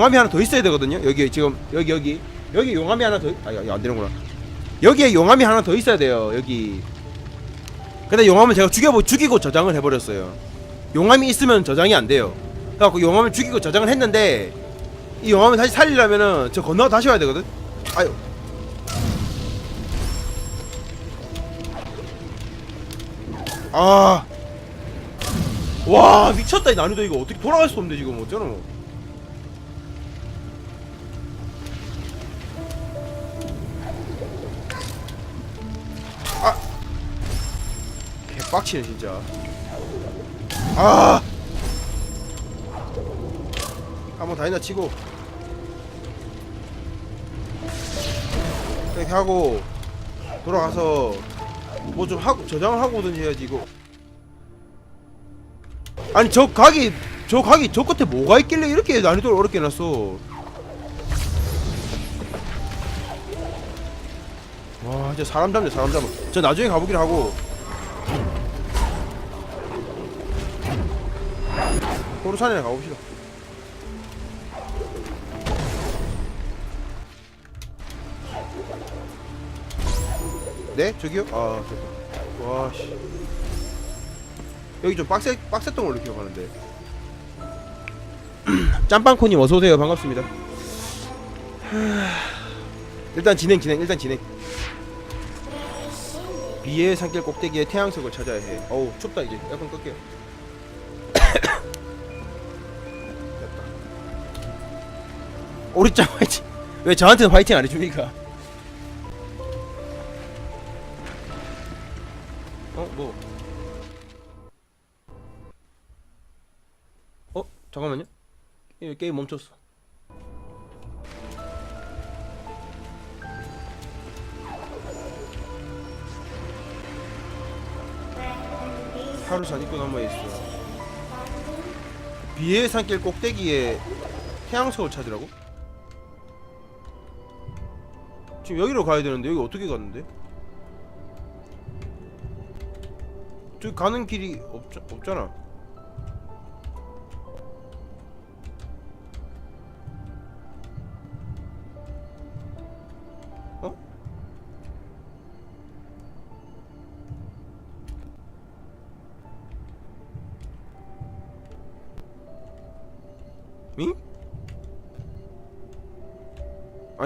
용암이 하나 더 있어야 되거든요. 여기 지금 여기 여기 여기 용암이 하나 더. 아, 안 되는구나. 여기에 용암이 하나 더 있어야 돼요. 여기. 근데 용암을 제가 죽여보 죽이고 저장을 해버렸어요. 용암이 있으면 저장이 안 돼요. 그래갖고 용암을 죽이고 저장을 했는데 이 용암을 다시 살리려면은 저 건너가 다시 와야 되거든. 아유. 아. 와 미쳤다 이 난이도 이거 어떻게 돌아갈 수 없는데 지금 어쩌노 빡치네 진짜. 아! 한번 다이나 치고. 이렇게 하고 돌아가서 뭐 좀 하고 저장을 하고 오든지 해야지 이거. 아니 저 각이 저 각이 저 끝에 뭐가 있길래 이렇게 난이도를 어렵게 해놨어? 와 이제 사람 잡네 사람 잡아. 저 나중에 가보기로 하고 호루산이나 가봅시다 네? 저기요? 아 와씨 여기 좀 빡세 빡셌던 걸로 기억하는데. 짬빵코님 어서 오세요. 반갑습니다. 하... 일단 진행 진행 일단 진행. 비의 산길 꼭대기에 태양석을 찾아야 해. 어우 춥다 이제 에어컨 끌게요. 오리짱 화이팅. 왜 저한테는 화이팅 안 해줍니까? 어 뭐? 어? 잠깐만요. 이 게임 멈췄어. 하루 산 입구 넘어 있어. 비의 산길 꼭대기에 태양석을 찾으라고? 지금 여기로 가야 되는데 여기 어떻게 갔는데? 저기 가는 길이 없, 없잖아.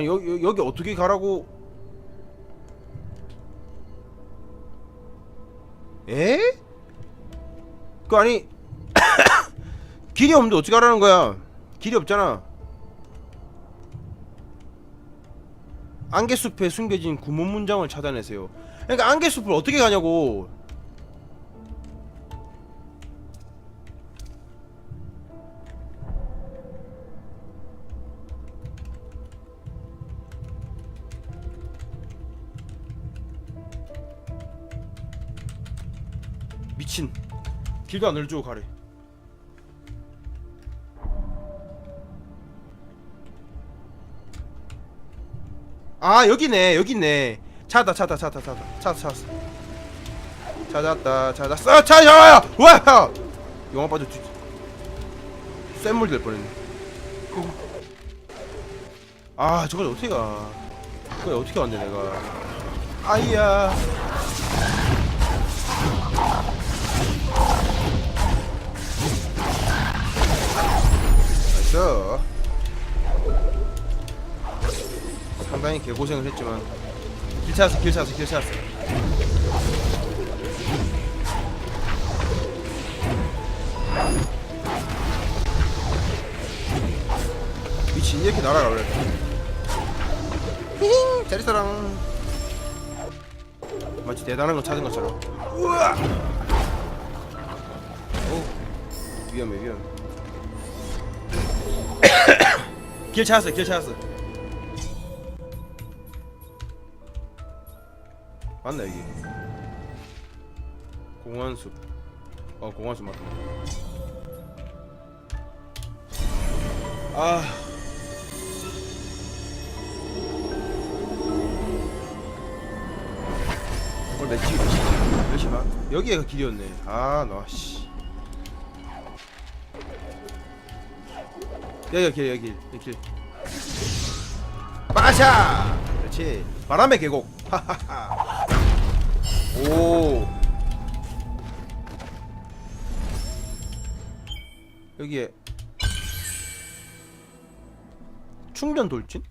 아니 여기 여기- 어떻게 가라고? 에? 그 아니 길이 없는데 어떻게 가라는 거야? 길이 없잖아. 안개숲에 숨겨진 구몬 문장을 찾아내세요. 그러니까 안개숲을 어떻게 가냐고. 길도 안 알려주고 가래. 아 여기네 여기네. 찾다 찾다 찾다 찾다. 찾다 찾았어. 찾았다 찾았어. 찾아요 와 영화 빠져 뒤 쇳물 될 뻔했네. 아 저걸 어떻게 가? 그걸 어떻게 왔네 내가? 아이야 나이스 상당히 개고생을 했지만. 길 찾았어 길 찾았어 길 찾았어. 미친 이렇게 날아가 그래. 히힝 자리사랑. 마치 대단한 거 찾은 것처럼. 우와! 오 위험해 위험해 길 찾았어 길 찾았어 맞나 여기. 공원숲. 어 공원숲 맞다 아. 오늘 몇 시, 몇시 반? 여기가 길이었네. 아너씨 여기 여기 여기 여기. 빠샤! 그렇지. 바람의 계곡. 하하하. 오. 여기에 충전 돌진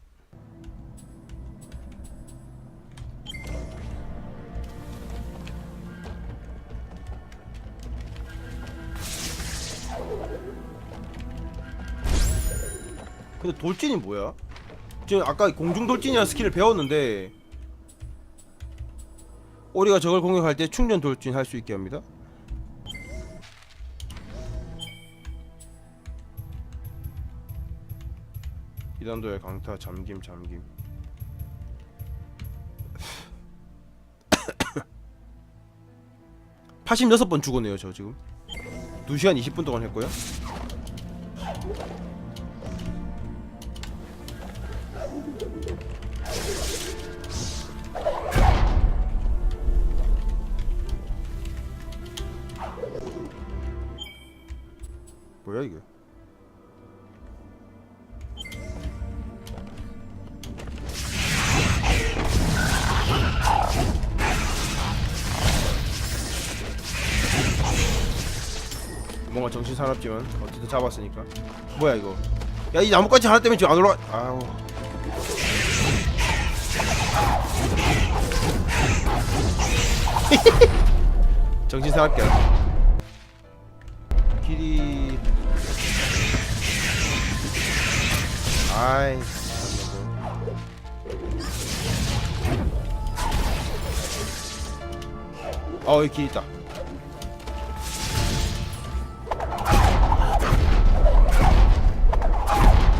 근데 돌진이 뭐야? 지금 아까 공중 돌진이라는 스킬을 배웠는데 오리가 적을 공격할 때 충전 돌진 할 수 있게 합니다. 이단도의 강타 잠김 잠김. (86번) 죽었네요 저 지금 2시간 20분 동안 했고요 뭐야 이게? 뭔가 정신 사납지만 어쨌든 잡았으니까 뭐야 이거 야 이 나뭇가지 하나 때문에 지금 안 올라 아우 정신 사납게 하네. 길이. 아이 참나 뭐. 어 여기 길 있다.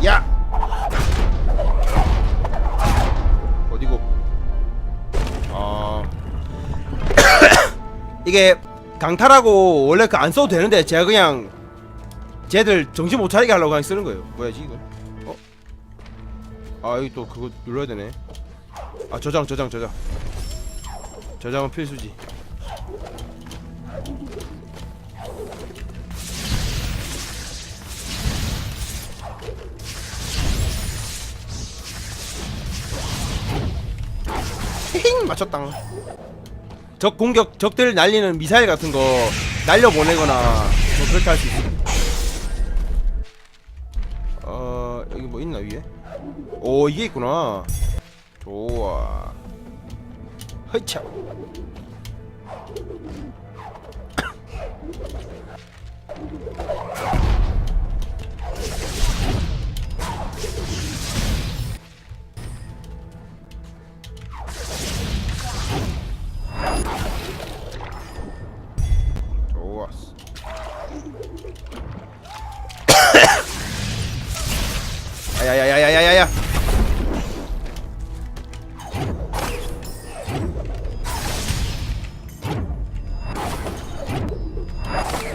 야! 어디고? 아. 이게 강타라고 원래 그 안 써도 되는데 제가 그냥 쟤들 정신 못 차리게 하려고 그냥 쓰는 거예요. 뭐야지 이거? 어? 아 여기 또 그거 눌러야 되네. 아 저장 저장 저장. 저장은 필수지. 힝 맞췄당. 적 공격 적들 날리는 미사일 같은 거 날려 보내거나 뭐 그렇게 할 수 있어. 어 여기 뭐 있나 위에? 오 이게 있구나. 좋아. 허이차.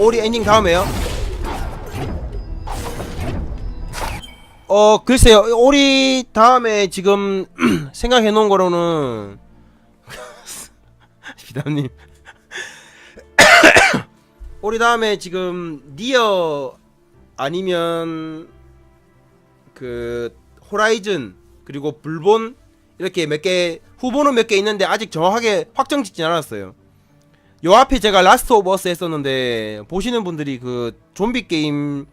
오리 엔딩 다음에요. 어 글쎄요 오리 다음에 지금 생각해 놓은 거로는 비담님 우리 다음에 지금 니어 아니면 그 호라이즌 그리고 불본 이렇게 몇 개 후보는 몇 개 있는데 아직 정확하게 확정 짓진 않았어요. 요 앞에 제가 라스트 오브 어스 했었는데 보시는 분들이 그 좀비 게임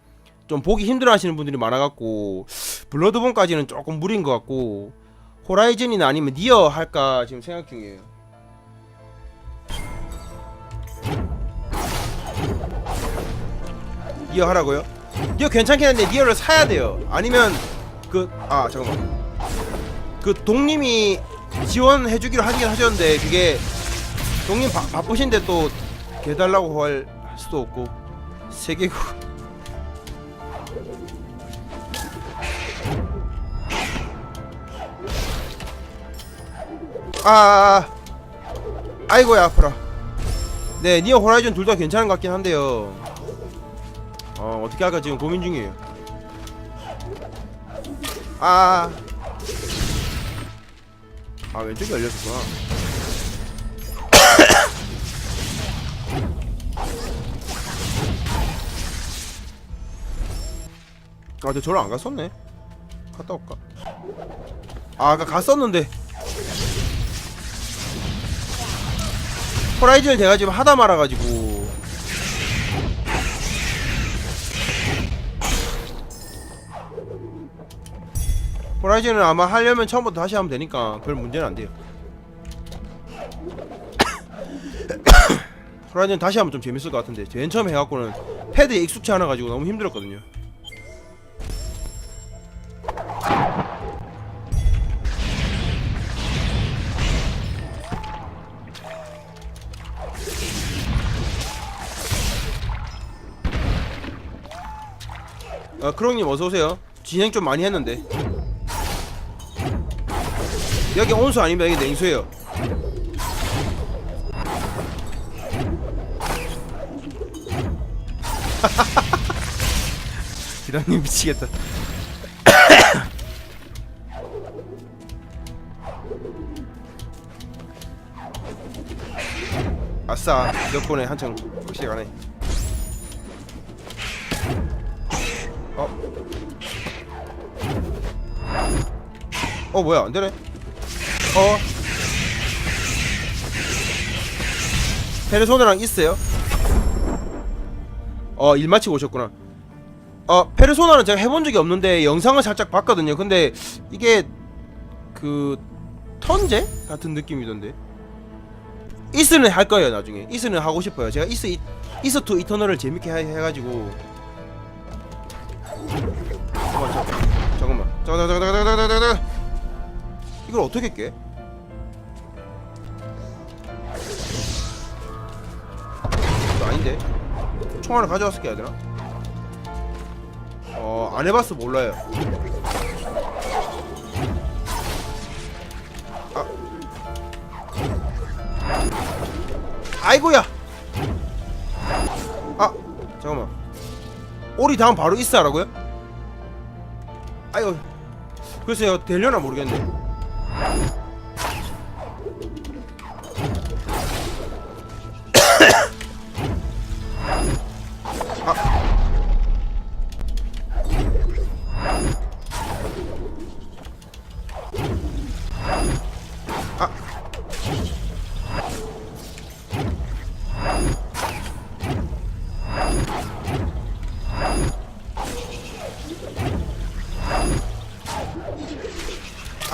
좀 보기 힘들어 하시는 분들이 많아갖고 블러드본까지는 조금 무리인 것 같고 호라이즌이나 아니면 니어 할까 지금 생각 중이에요. 니어 하라고요? 니어 괜찮긴 한데 니어를 사야 돼요. 아니면 그 아 잠깐만 그 동님이 지원해주기로 하긴 하셨는데 그게 동님 바, 바쁘신데 또 해달라고 할 수도 없고 세계국 아, 아, 아. 아이고야 아프라 네 니어 호라이즌 둘 다 괜찮은 것 같긴 한데요 어 어떻게 할까 지금 고민 중이에요 아. 아 왼쪽이 열렸구나. 아, 저 저를 안 갔었네. 갔다 올까? 아, 아까 갔었는데. 호라이즌을 제가 지금 하다 말아가지고. 호라이즌은 아마 하려면 처음부터 다시 하면 되니까 별 문제는 안 돼요. 호라이즌 다시 하면 좀 재밌을 것 같은데 제일 처음 해갖고는 패드에 익숙치 않아가지고 너무 힘들었거든요. 아, 크롱님 어서 오세요. 진행 좀 많이 했는데. 여기 온수 아니면 여기 냉수예요. 기랑님 미치겠다. 아싸 몇 번에 한창 가네. 어 뭐야 안 되네. 어. 페르소나랑 있어요? 어, 일 마치고 오셨구나. 어, 페르소나는 제가 해본 적이 없는데 영상을 살짝 봤거든요. 근데 이게 그 턴제 같은 느낌이던데. 이스는 할 거예요 나중에. 이스는 하고 싶어요. 제가 이스 이, 이스 투 이터널을 재밌게 해, 해가지고. 잠깐만, 잠깐만, 잠깐만, 잠깐만, 잠깐만, 잠깐만, 잠깐만. 이걸 어떻게 깨? 이거 아닌데. 총 하나 가져왔을 게 되나? 어, 안 해봤어 몰라요. 아. 아이고야. 아, 잠깐만. 오리 다음 바로 있어라고요? 아이고. 글쎄요, 되려나 모르겠네.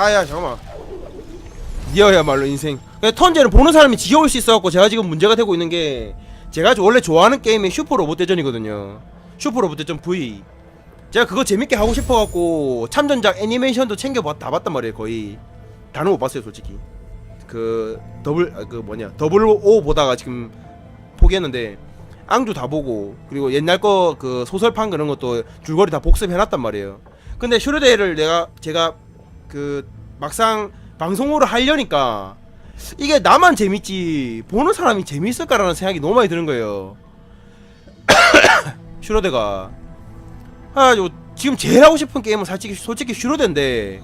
아야 잠깐만 니어야말로 인생. 근데 턴제는 보는 사람이 지겨울 수 있어갖고 제가 지금 문제가 되고 있는 게 제가 원래 좋아하는 게임이 슈퍼 로봇 대전이거든요. 슈퍼 로봇 대전 V. 제가 그거 재밌게 하고 싶어갖고 참전작 애니메이션도 챙겨봤 다 봤단 말이에요 거의. 다는 못 봤어요 솔직히. 그 더블 아, 그 뭐냐 더블 O 보다가 지금 포기했는데 앙주 다 보고 그리고 옛날 거 그 소설판 그런 것도 줄거리 다 복습해놨단 말이에요. 근데 슈르데를 내가 제가 그 막상 방송으로 하려니까 이게 나만 재밌지 보는 사람이 재밌을까라는 생각이 너무 많이 드는 거예요. 슈로데가 아, 요 지금 제일 하고 싶은 게임은 솔직히 솔직히 슈로데인데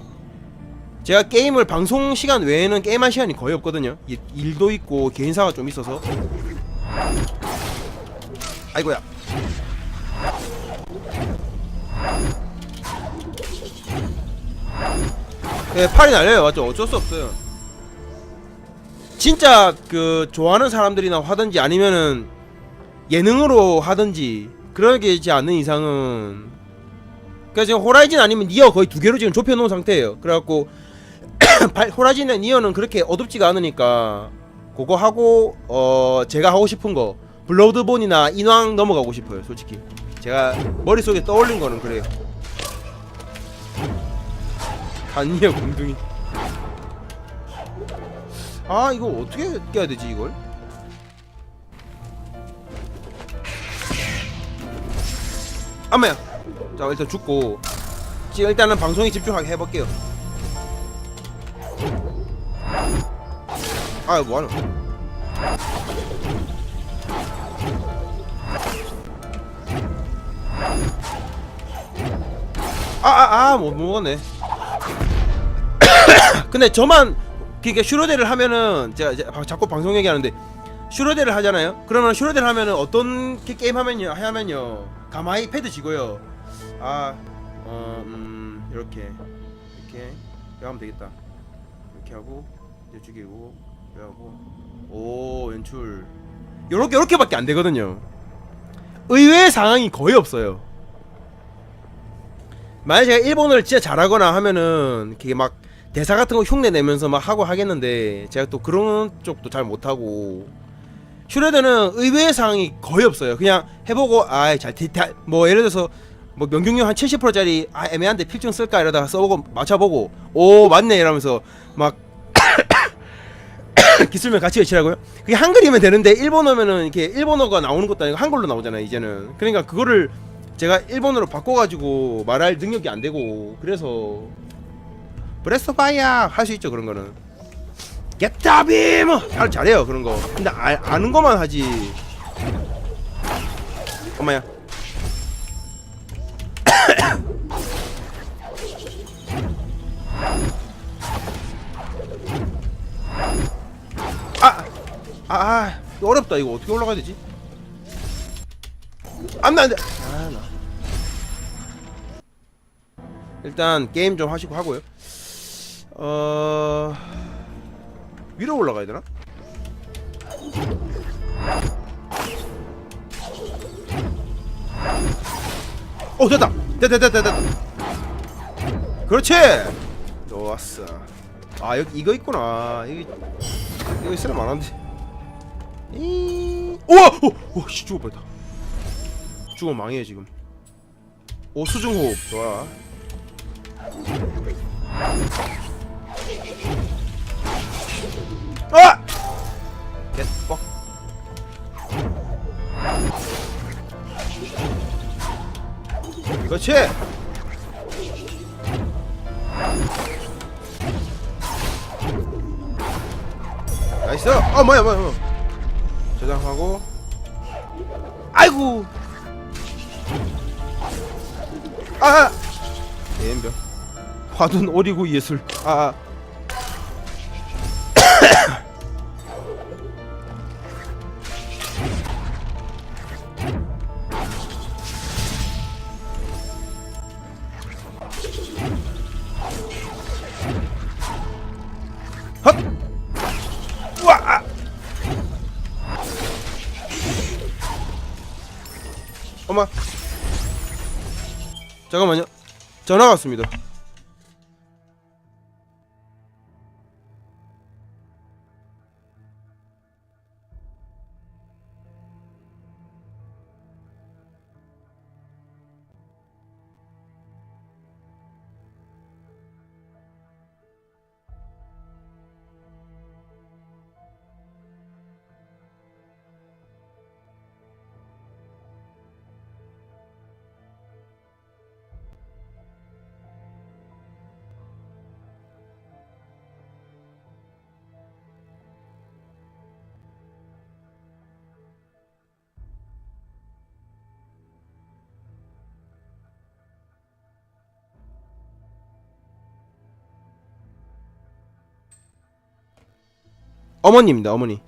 제가 게임을 방송 시간 외에는 게임할 시간이 거의 없거든요. 일, 일도 있고 개인사가 좀 있어서. 아이고야. 네, 팔이 날려요. 맞죠? 어쩔 수 없어요. 진짜 그 좋아하는 사람들이나 하든지 아니면은 예능으로 하든지 그러지 않는 이상은 그러니까 지금 호라이즌 아니면 니어 거의 두 개로 지금 좁혀 놓은 상태예요. 그래갖고 호라이즌과 니어는 그렇게 어둡지가 않으니까 그거 하고 어 제가 하고 싶은 거 블러드본이나 인왕 넘어가고 싶어요. 솔직히 제가 머릿속에 떠올린 거는 그래요. 아니야 공둥이. 아 이거 어떻게 깨야 되지 이걸? 아마야. 자 일단 죽고. 일단은 방송에 집중하게 해볼게요. 아 뭐하노? 아아아 못 먹었네 근데 저만 그러니까 슈로데를 하면은 제가 자꾸 방송 얘기하는데 슈로데를 하잖아요. 그러면 슈로데를 하면은 어떤 게- 게임 하면요 하면요 가마이 패드 지고요. 아 어, 음, 이렇게 이렇게 하면 되겠다. 이렇게 하고 이제 죽이고 이렇게 하고 오 연출 요렇게 요렇게밖에 안 되거든요. 의외의 상황이 거의 없어요. 만약 제가 일본어를 진짜 잘하거나 하면은 이렇게 막 대사 같은 거 흉내 내면서 막 하고 하겠는데 제가 또 그런 쪽도 잘 못하고 슈레드는 의외의 상황이 거의 없어요. 그냥 해보고 아잘뭐 예를 들어서 뭐 명중률 한 70%짜리 아 애매한데 필중 쓸까 이러다가 써보고 맞춰보고 오 맞네 이러면서 막 기술면 같이 외치라고요? 그게 한글이면 되는데 일본어면은 이렇게 일본어가 나오는 것도 아니고 한글로 나오잖아요 이제는 그러니까 그거를 제가 일본어로 바꿔가지고 말할 능력이 안 되고 그래서 브레스 파이야 할수 있죠 그런 거는 겟다빔 잘 잘해요 그런 거 근데 아, 아는 것만 하지 엄마야 아, 아, 아, 어렵다. 이거 어떻게 올라가야 되지? 안돼 안돼. 아, 나. 일단 게임 좀 하시고 하고요. 어 위로 올라가야 되나? 오 됐다. 됐다 됐다 됐다. 그렇지. 좋았어. 아 여기 이거 있구나. 여기 이거 있으면. 이... 우와! 오! 오! 씨 뻔했다. 죽으면 망해 지금. 오 수중호흡 좋아. 아! 개뻑. 그렇지. 나이스. 어 뭐야 뭐야 뭐야. 저장하고. 아이고. 아. 예인병. 화둔 오리고 예술. 아. 전화 왔습니다 어머니입니다 어머니.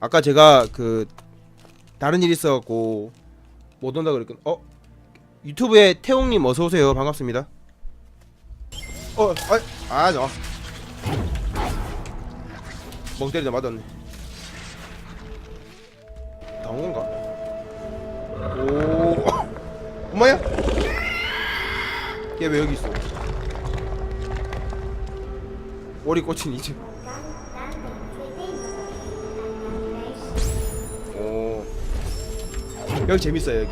아까 제가 그 다른 일 있어갖고 못 온다 그랬거든. 어? 유튜브에 태웅님 어서 오세요. 반갑습니다. 어 아아 저. 멍 때리다 맞았네. 나온 건가? 오. 엄마야? 얘 왜 여기 있어? 오리 꽂힌 이집 여기 재밌어요 여기.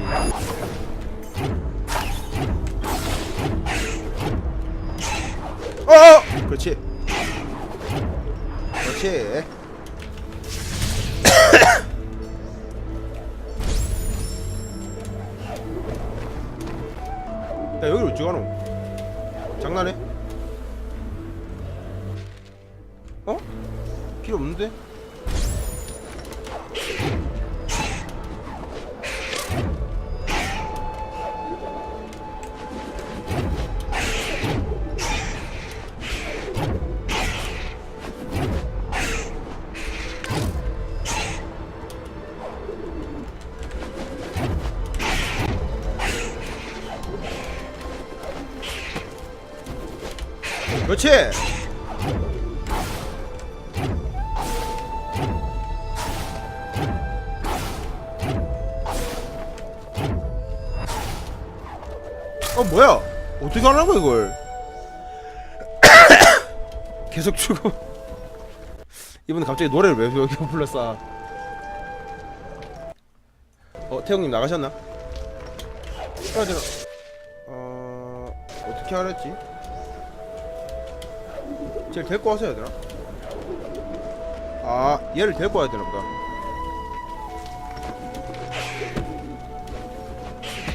어 그렇지. 그렇지. 야 여기를 어찌 가노? 장난해? 그렇지. 어 뭐야? 어떻게 하라고 이걸? 계속 추고 이분은 갑자기 노래를 왜 여기 불렀어? 어 태형님 나가셨나? 떨어져 어 어떻게 하랬지? 쟤를 데리고 와서 해야 되나? 아 얘를 데리고 와야 되나 보다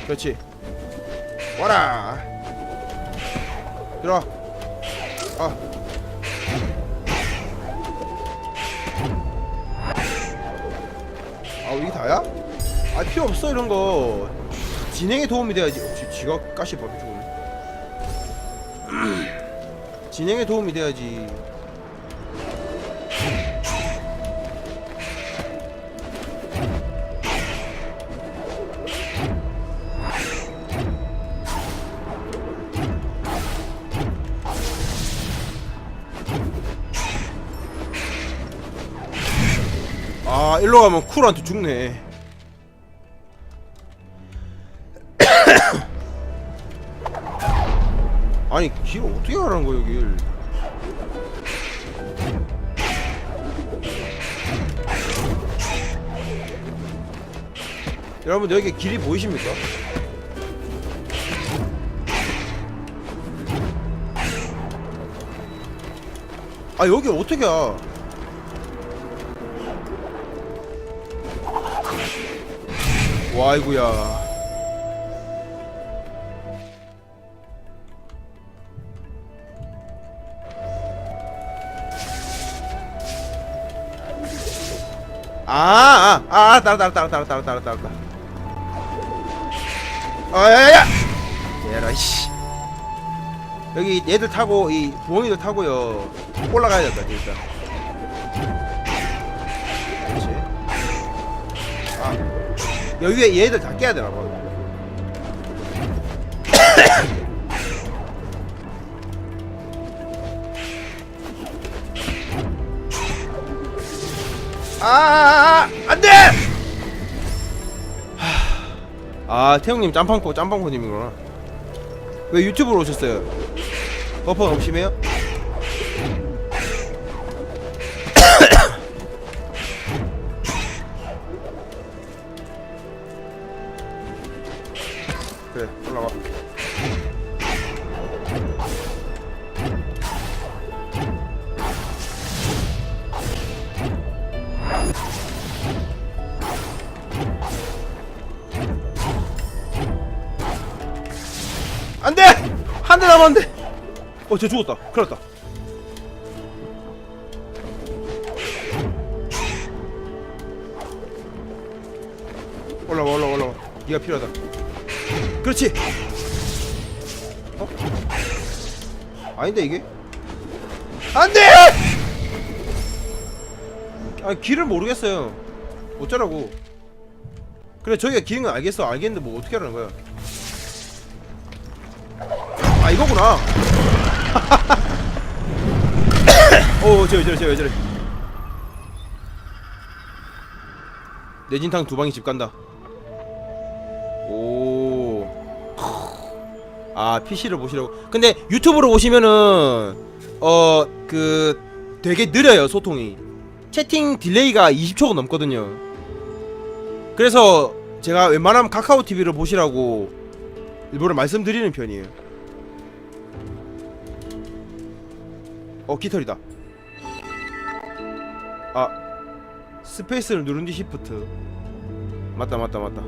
그렇지 와라 들어와 아 아, 이게 다야? 아, 필요 없어, 이런 거. 진행에 도움이 돼야지. 어, 지, 지가 가시 봐, 죽네. 진행에 도움이 돼야지. 아, 일로 가면 쿨한테 죽네. 길 어떻게 가라는 거야 여길 여러분 여기 길이 보이십니까? 아 여기 어떻게 야와 아이구야 아, 아, 아, 따라, 따라, 따라, 따라, 따라, 따라, 따라. 아, 야, 야, 얘라, 씨. 여기 얘들 타고 이 부엉이들 타고요 올라가야 된다, 일단. 그렇지. 아, 여기 위에 얘들 다 깨야 되나 봐. 아, 안 돼! 아, 태형님 짬빵코, 짬빵코님이구나. 왜 유튜브로 오셨어요? 버퍼 너무 심해요? 쟤 죽었다. 큰일 났다. 올라와, 올라와, 올라와. 네가 필요하다. 그렇지! 어? 아닌데, 이게? 안 돼! 아, 길을 모르겠어요. 어쩌라고. 그래, 저기가 길인 건 알겠어. 알겠는데 뭐 어떻게 하라는 거야. 아 이거구나. 오 저래 저래 저래 저래. 내진탕 두 방이 집 간다. 오. 아 PC를 보시라고. 근데 유튜브로 보시면은 어 그 되게 느려요 소통이. 채팅 딜레이가 20초가 넘거든요. 그래서 제가 웬만하면 카카오 TV를 보시라고 일부러 말씀드리는 편이에요. 어 깃털이다. 아 스페이스를 누른 뒤 시프트. 맞다 맞다 맞다.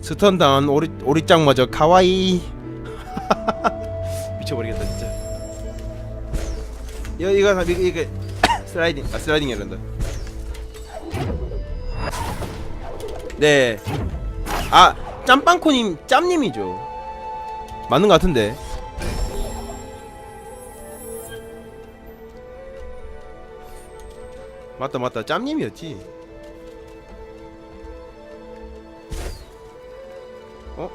스턴 당한 오리 오리짱마저 카와이. 미쳐버리겠다 진짜. 이거 이거 다- 이거 이게 슬라이딩 아 슬라이딩 이란다. 네아 짬빵코님 짬님이죠. 맞는 것 같은데 맞다 맞다 짬님이었지 어?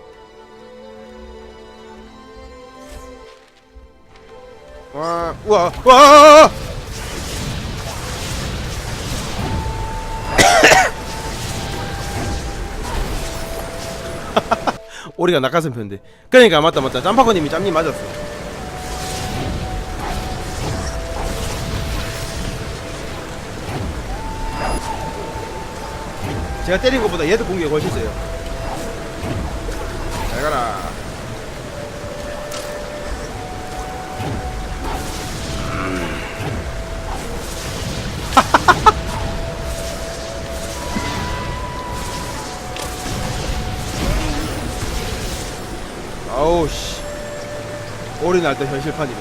와, 우와, 와! 오리가 낙하산 편데. 그러니까 맞다 맞다. 짬파코님이 짬님 맞았어. 제가 때린 것보다 얘도 공격이 훨씬 세요. 잘 가라. 아우 씨. 오리 날때 현실판이네.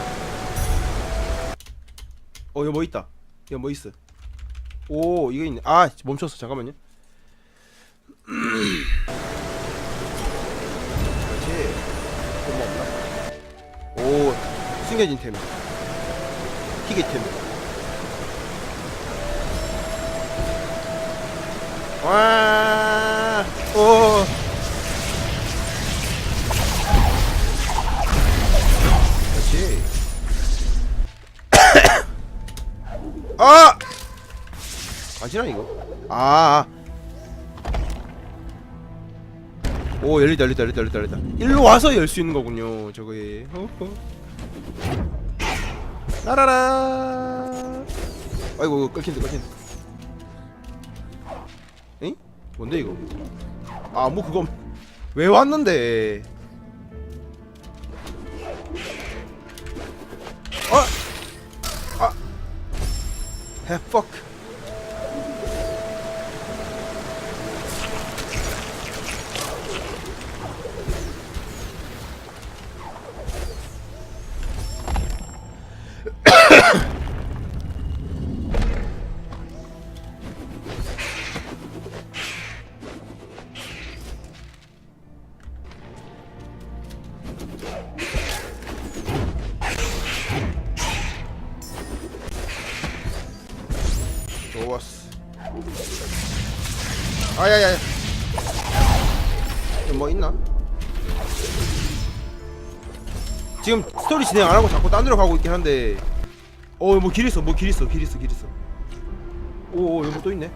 어, 여기 뭐 있다. 여기 뭐 있어. 오, 이거 있네. 아, 멈췄어. 잠깐만요. 그렇지. 또뭐 없나? 오, 숨겨진 템. 희귀템. 와, 오. 그렇지. 아! 아시나 이거? 아. 아. 오 열리다 열리다 열리다 열리다 열리다. 일로 와서 열 수 있는 거군요. 저거에. 호호. 라라라. 아이고 이거 끊긴다 끊긴다. 엥? 뭔데 이거? 아 뭐 그거 왜 왔는데? 아! 아! 해 fuck. 아야야야. 뭐 있나? 지금 스토리 진행 안 하고 자꾸 딴 데로 가고 있긴 한데. 어, 뭐 길 있어, 뭐 길 있어, 길 있어, 길 있어. 오, 오 여기 뭐또 있네.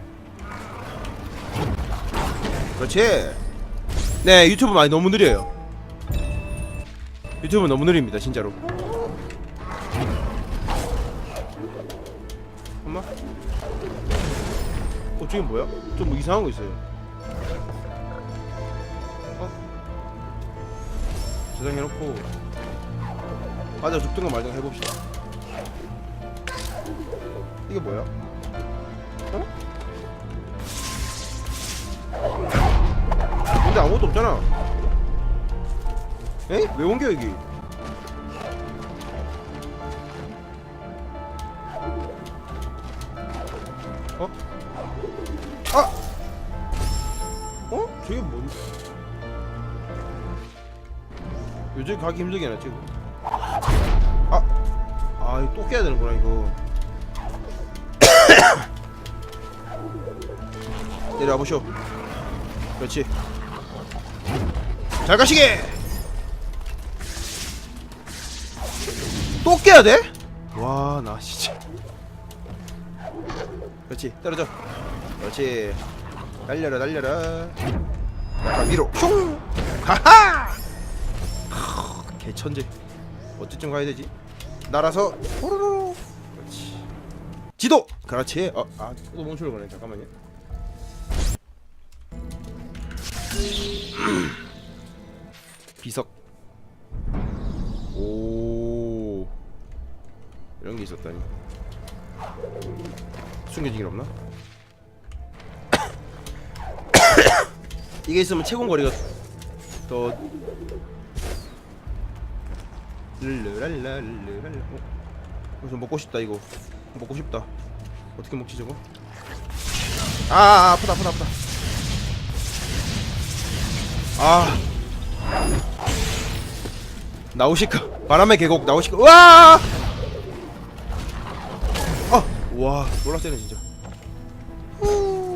그렇지. 네, 유튜브 많이 너무 느려요. 유튜브 너무 느립니다, 진짜로. 저게 뭐야? 좀뭐 이상한 거 있어요. 어? 저장해놓고 맞아 죽든가 말든가 해봅시다. 이게 뭐야? 어? 근데 아무것도 없잖아. 에? 왜 옮겨 여기? 요즘 가기 힘들게 해놨지 이거. 아! 아 또 깨야 되는구나 이거. 내려와 보쇼 그렇지. 잘 가시게! 또 깨야 돼? 와 나 진짜. 그렇지 떨어져. 그렇지. 날려라 날려라. 약간 위로. 슝! 하하 천재. 어디쯤 가야 되지. 날아서 호로로 그렇지. 지도! 그렇지. 어 아또 멈추려 그래 잠깐만요. 비석. 오. 이런 게 있었다니. 숨겨진 길 없나? 이게 있으면 채공 거리가 더 르르랄라 어? 그래서 먹고 싶다 이거 먹고 싶다 어떻게 먹지 저거? 아, 아 아프다 아프다 아프다 아 나우시카 바람의 계곡 나우시카 우와 어! 와 놀랐네 진짜 후.